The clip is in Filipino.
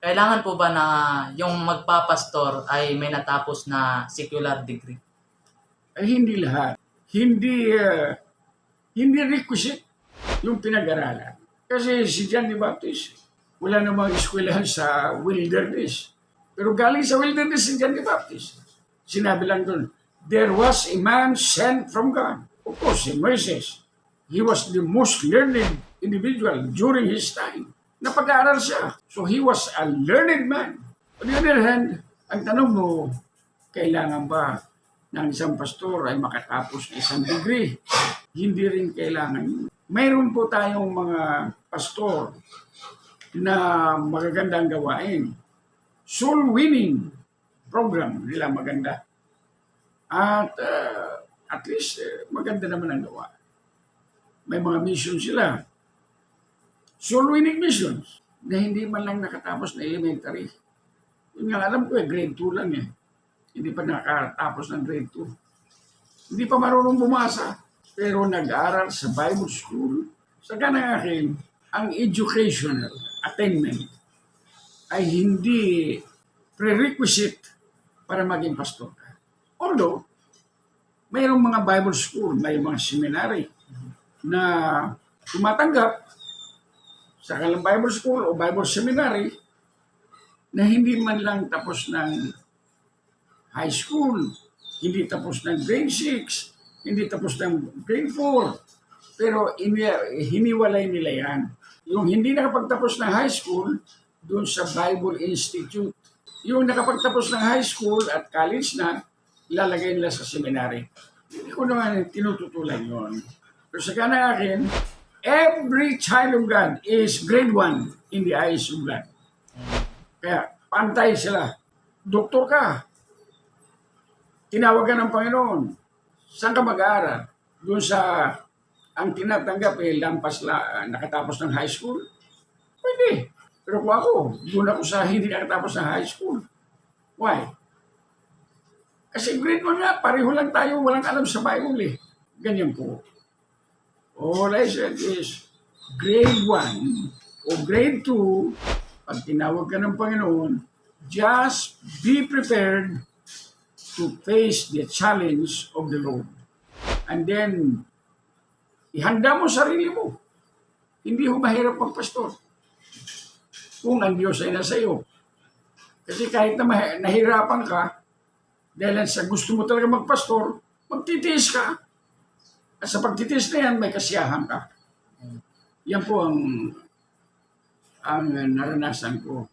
kailangan po ba na yung magpapastor ay may natapos na secular degree? Ay hindi lahat. Hindi, ah, hindi requisite yung pinag-aralan. Kasi si John the Baptist, wala namang eskwelahan sa wilderness. Pero galing sa wilderness si John the Baptist. Sinabi lang doon, there was a man sent from God. Of course, si Moses. He was the most learned individual during his time. Napag-aaral siya. So he was a learned man. On the other hand, ang tanong mo, kailangan ba ng isang pastor ay makatapos ng isang degree? Hindi rin kailangan yun. Mayroon po tayong mga pastor na magagandang gawain. Soul winning program nila maganda. At uh, at least eh, maganda naman ang gawa. May mga mission sila. Soul winning missions na hindi man lang nakatapos na elementary. Yun nga alam ko eh, grade 2 lang eh. Hindi pa nakatapos ng grade 2. Hindi pa marunong bumasa. Pero nag-aral sa Bible School. Sa ganang akin, ang educational attainment ay hindi prerequisite para maging pastor. Although, mayroong mga Bible school, may mga seminary na tumatanggap sa kanilang Bible school o Bible seminary na hindi man lang tapos ng high school, hindi tapos ng grade 6, hindi tapos ng grade 4, pero ini, hiniwalay nila yan. Yung hindi nakapagtapos ng high school, doon sa Bible Institute. Yung nakapagtapos ng high school at college na, ilalagay nila sa seminary. Hindi ko naman tinututulan yon. Pero sa akin, every child of God is grade 1 in the eyes of God. Kaya pantay sila. Doktor ka. Tinawag ka ng Panginoon. Saan ka mag-aaral? Doon sa ang tinatanggap eh, lampas la, nakatapos ng high school? Pwede. Pero kung ako, doon ako sa hindi nakatapos ng high school. Why? Kasi grade 1 nga, pareho lang tayo, walang alam sa Bible eh. Ganyan po. Said is, grade 1 o grade 2, pag tinawag ka ng Panginoon, just be prepared to face the challenge of the Lord. And then, ihanda mo sarili mo. Hindi ho mahirap magpastor. Kung ang Diyos ay nasa iyo. Kasi kahit na nahirapan ka, dahil sa gusto mo talaga magpastor, magtitiis ka. Sa pagtitiis na yan, may kasiyahan ka. Yan po ang ang naranasan ko